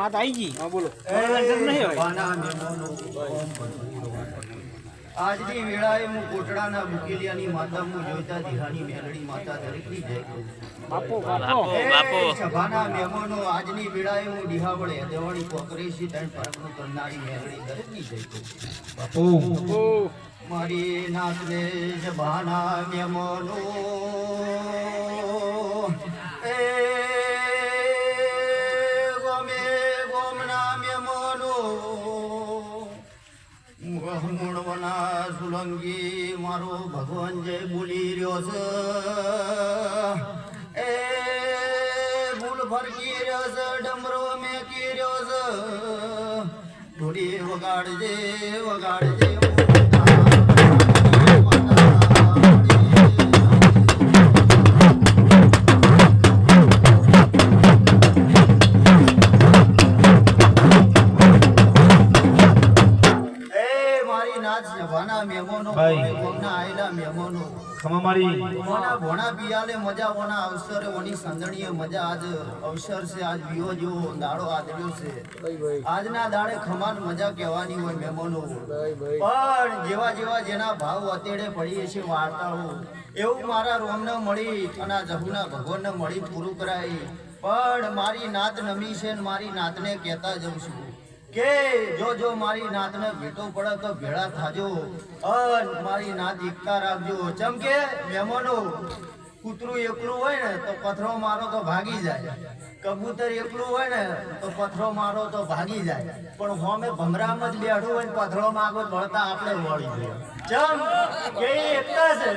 માતા આવી ગઈ. હા બોલો. આજની વેળાએ હું કોટડાના મુકેલિયાની માતા હું જોઈતા દિહાની મેલડી માતા દરેકની જય બાપો બાપો સભાના મહેમાનો આજની વેળાએ હું ડિહાવળે દેવાણી કોકરેશી તણ પરમનું કરનારી મેલડી દરેકની જય બાપો. મારી મારી રે સભાના મહેમાનો ભગવાન જય બોલી રહ્યો છે, એ ભૂલ ફરકી રહ્યો છે, ડમરો મેકી રહ્યો છે. ઢોલી વગાડજે વગાડજે. મારી નાચ મહેમાનો ભાઈ. ગોમના આયેલા મહેમાનો ખમા મારી. ઓના ભોણા પિયાલે મજા ઓના અવસરે ઓની સંદણીએ મજા. આજ અવસર છે આજ વિયો જેવો દાડો આદર્યો છે. આજના દાડે ખમાન મજા કહેવાની હોય મહેમાનો પણ જેવા જેવા જેના ભાવ અતેડે પડીએ છે વાર્તાઓ એવું મારા રોમને મળી અને જહુના ભગવાનને મળી પૂરું કરાય. પણ મારી નાત નમી છે ને મારી નાતને કહેતા જઉં છું. કે જો જો મારી નાતને ભેટો પડે તો ભેળા થાજો. અન મારી નાત એકતા રાખજો. ચમ કે મહેમાનો કૂતરું એકલું હોય ને તો પથરો મારો તો ભાગી જાય. કબૂતર એકલું હોય ને તો પથરો મારો તો ભાગી જાય. પણ હોમે ભમરામાં જ બેઠું હોય પથરો માગો વળતા આપણે વળી જોઈએ ચમ કે એકતા છે.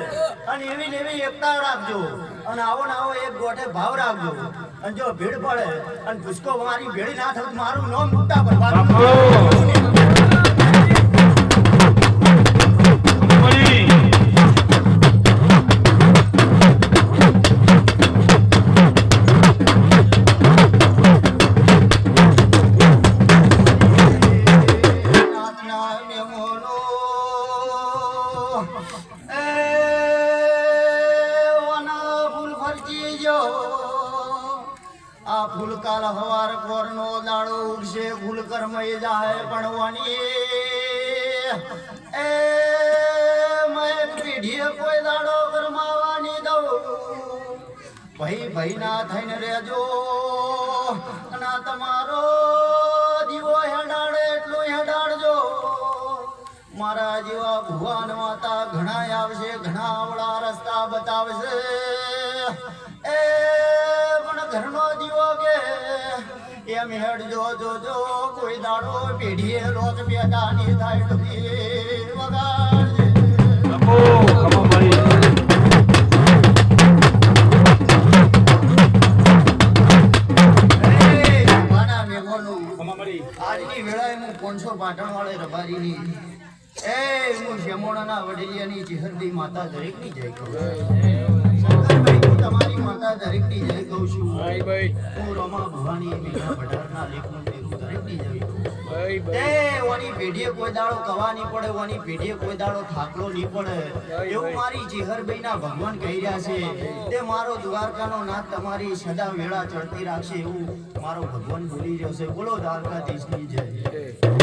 અને એવી ને એવી એકતા રાખજો. અને આવો ને આવો એક ગોઠે ભાવ રાખજો. અને જો ભીડ પડે અને ભૂસકો મારી ભેડી ના થતું મારું નામ મૂકતા ભરવાનું આ ફૂલ કાલ હવાર કોરનો દાડો ઉગશે ફૂલ કરમય જાય પણ વાની એ મેં પીઢીએ કોઈ દાડો કરમાવાની દઉં. ભાઈ ભાઈ ના થઈને રહેજો. અને તમારો દીવો હેડાડે એટલું હેડાડજો. મારા જેવા ભગવાન માતા ઘણા આવશે, ઘણા આવડા રસ્તા બતાવશે. એ પણ ઘરનો દીવો કે એમ હેડજો જોજો કોઈ દાડો પેઢીએ રોજ પેદા ની થાય ડોકી વગાડજે. આજની વેળાએ હું પોનસો પાટણ વાળે રબારીની એ હું શેમોણાના વડેલિયાની ચિહરદી માતા દરેકની જય કહું ભાઈ ભાઈ. પૂરોમાં ભવાની મીઠા ભટારના લેખનું દેવું દરેકની જવી ભાઈ ભાઈ. એ ઓની પેઢીએ કોઈ દાડો કવા નહીં પડે ઓની પેઢીએ કોઈ દાડો થાકલો નહીં પડે. એવું મારી ચિહરભાઈના ભગવાન કહી રહ્યા છે. તે મારો દ્વારકાનો નાથ તમારી સદા વેળા ચડતી રાખશે એવું મારો ભગવાન બોલી રહ્યો છે. બોલો દ્વારકાધીશની જય.